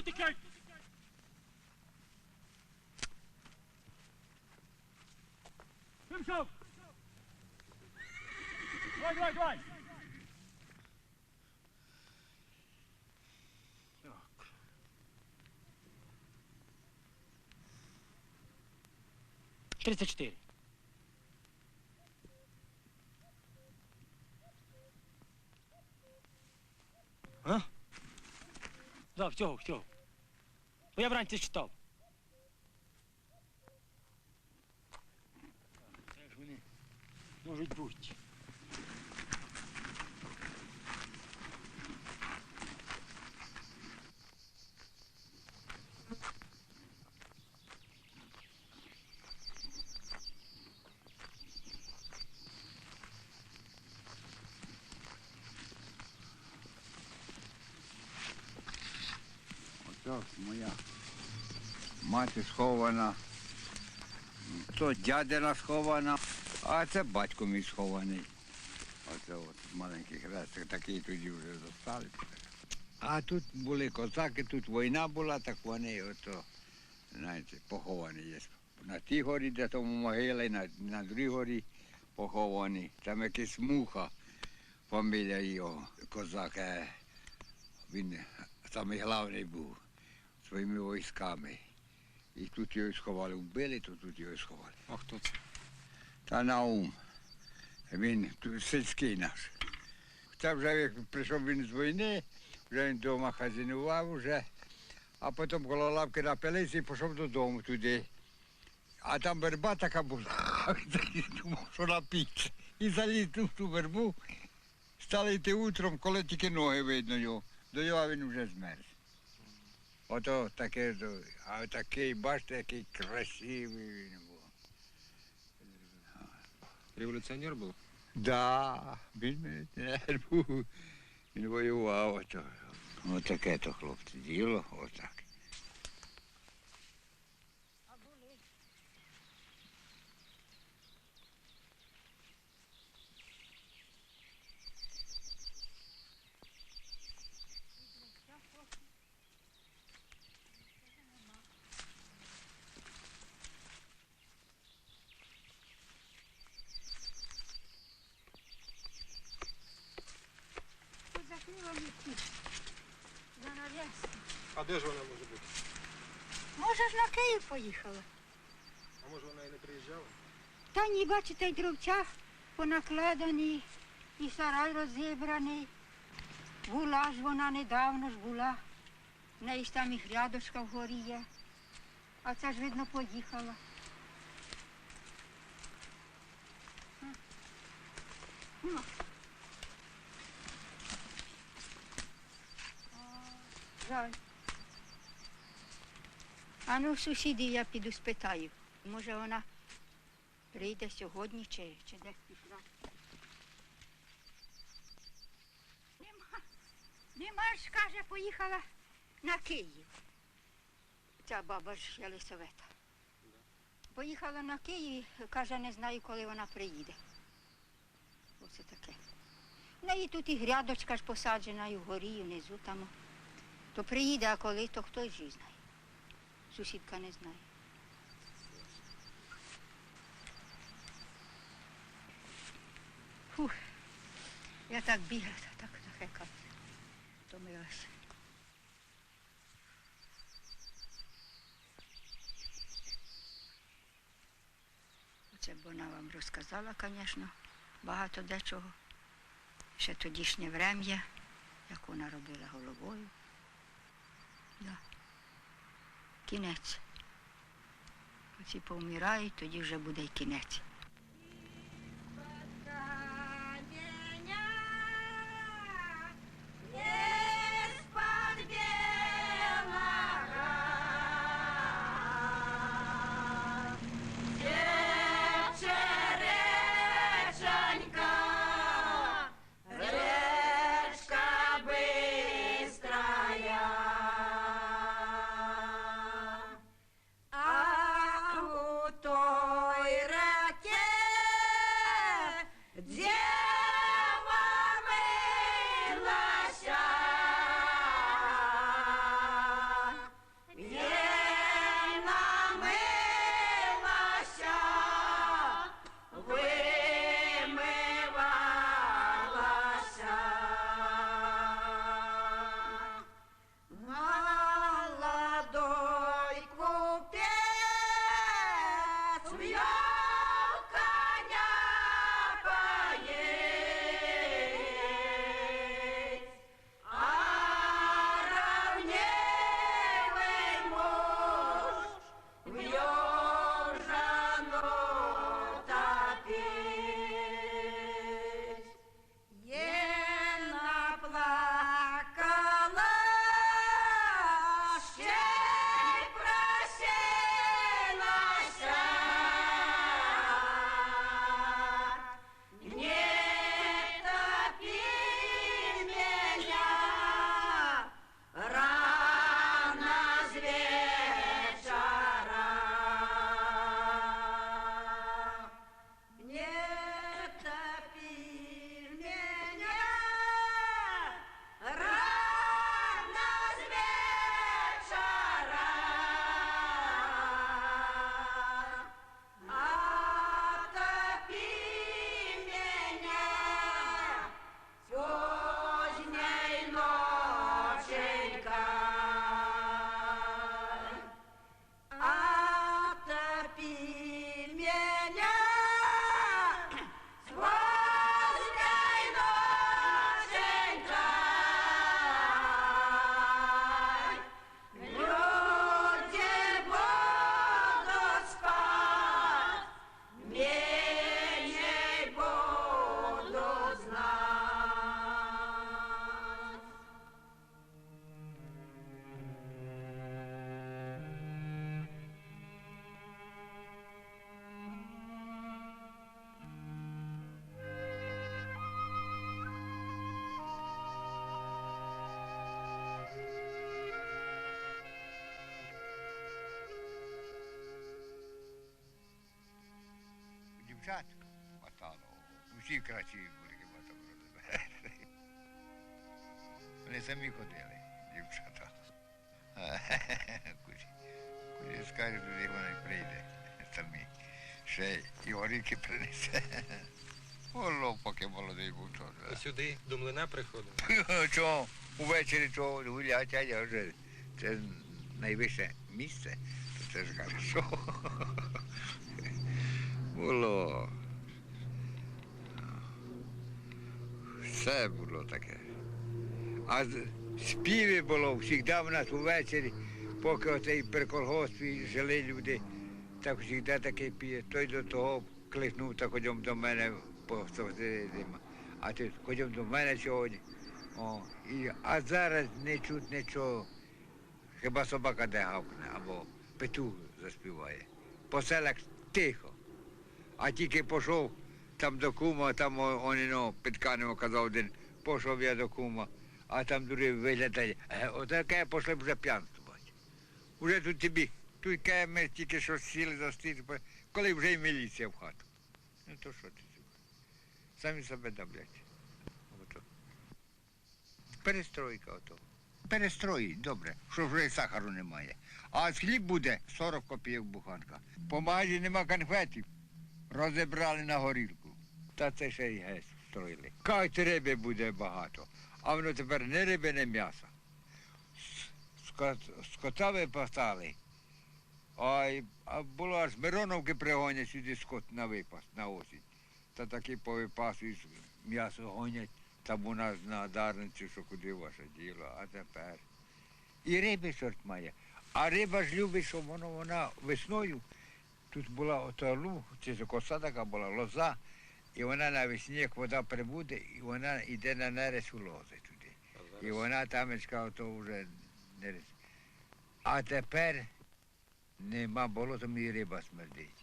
тікай! Пішов! Давай, давай, давай! Так. Тридцять чотири. Да, всього, всього. Бо я вранці читав. Це ж вони можуть бути. Ото моя мати схована, то дядина схована, а це батько мій схований. Оце от маленький хрестик, такий тоді вже зостали. А тут були козаки, тут війна була, так вони ото, знаєте, поховані є. На тій горі, де тому могила, і на, на другій горі поховані. Там якийсь муха, фамілія його, козак. е, Він самий головний був своїми військами. І тут його сховали, вбили, то тут його сховали. А хто це? Та Наум. Він тут сільський наш. Це вже як прийшов він з війни, вже він вдома хазінував вже, а потім коло лавки напилися і пішов додому туди. А там верба така була, думав, що напіться. І заліз в ту вербу, стали йти утром, коли тільки ноги видно його. До його він вже змерз. Ото таке, а такий, бачите, який красивий він був. Революціонер був? Да, він міліціонер був. Він воював ото. Отаке то хлопці діло, отак. А де ж вона може бути? Може ж на Київ поїхала. А може вона і не приїжджала? Та ні, бачите, й дровця понакладені, і сарай розібраний. Була ж вона недавно ж була. В неї ж там і грядочка вгорі є. А це ж, видно, поїхала. Ну. А, Жаль. А ну, сусіди, я піду спитаю. Може, вона прийде сьогодні чи, чи десь пішла. Нема, нема ж, каже, поїхала на Київ. Ця баба ж Єлисавета. Поїхала на Київ, каже, не знаю, коли вона приїде. Оце таке. В неї тут і грядочка ж посаджена, і вгорі, і внизу там. То приїде, а коли, то хтось знає. Сусідка не знає. Фух. Я так бігла, так захекала. Втомилася. Оце б вона вам розказала, звісно, багато дечого. Ще тодішнє врем'я, як вона робила головою. Да. Кінець. Оці повмирають, тоді вже буде й кінець. Дівчат хватало. Усі красиві були, хіба там. Вони самі ходили, дівчата. Куди, куди скаже, туди вона прийде самі. Ще і горіки принесе. Було, поки молодий був то. А сюди до млина приходив. Чого? Увечері чого гулять, а я вже це найвище місце, то це ж хорошо. Було. Все було таке. А співи було завжди в нас увечері, поки оцей при колгоспі жили люди, так завжди таке піє. Той до того кликнув, так ходьом до мене. А ти ходьом до мене сьогодні. О, і, а зараз не чуть нічого. Хіба собака де гавкне або петух заспіває. По тихо. А тільки пішов там до кума, там он іно під канем казав один, пішов я до кума, а там другий виглядає. Е, Отаке пішли вже п'янствувати. Уже тут тобі, тут ми тільки що сіли за стіл, коли вже й міліція в хату. Ну то що ти? Самі себе давлять. Перестройка ото. Перестроїть, добре, що вже сахару немає. А хліб буде 40 копійок буханка. По магазі нема конфетів. Розібрали на горілку. Та це ще й геть строїли. Кажуть, риби буде багато. А воно тепер не риби, не м'яса. Скот- Скота випасали. А було аж Мироновки пригонять сюди скот на випас, на осінь. Та таки повипасують, м'ясо гонять, там у нас на Дарниці, що куди ваше діло, а тепер. І риби сорт має. А риба ж любить, щоб воно вона весною. Тут була ота це ж коса така була, лоза, і вона навесні, як вода прибуде, і вона йде на нерест у лози туди. І вона тамечка ото вже нерест. А тепер нема болота, і риба смердить.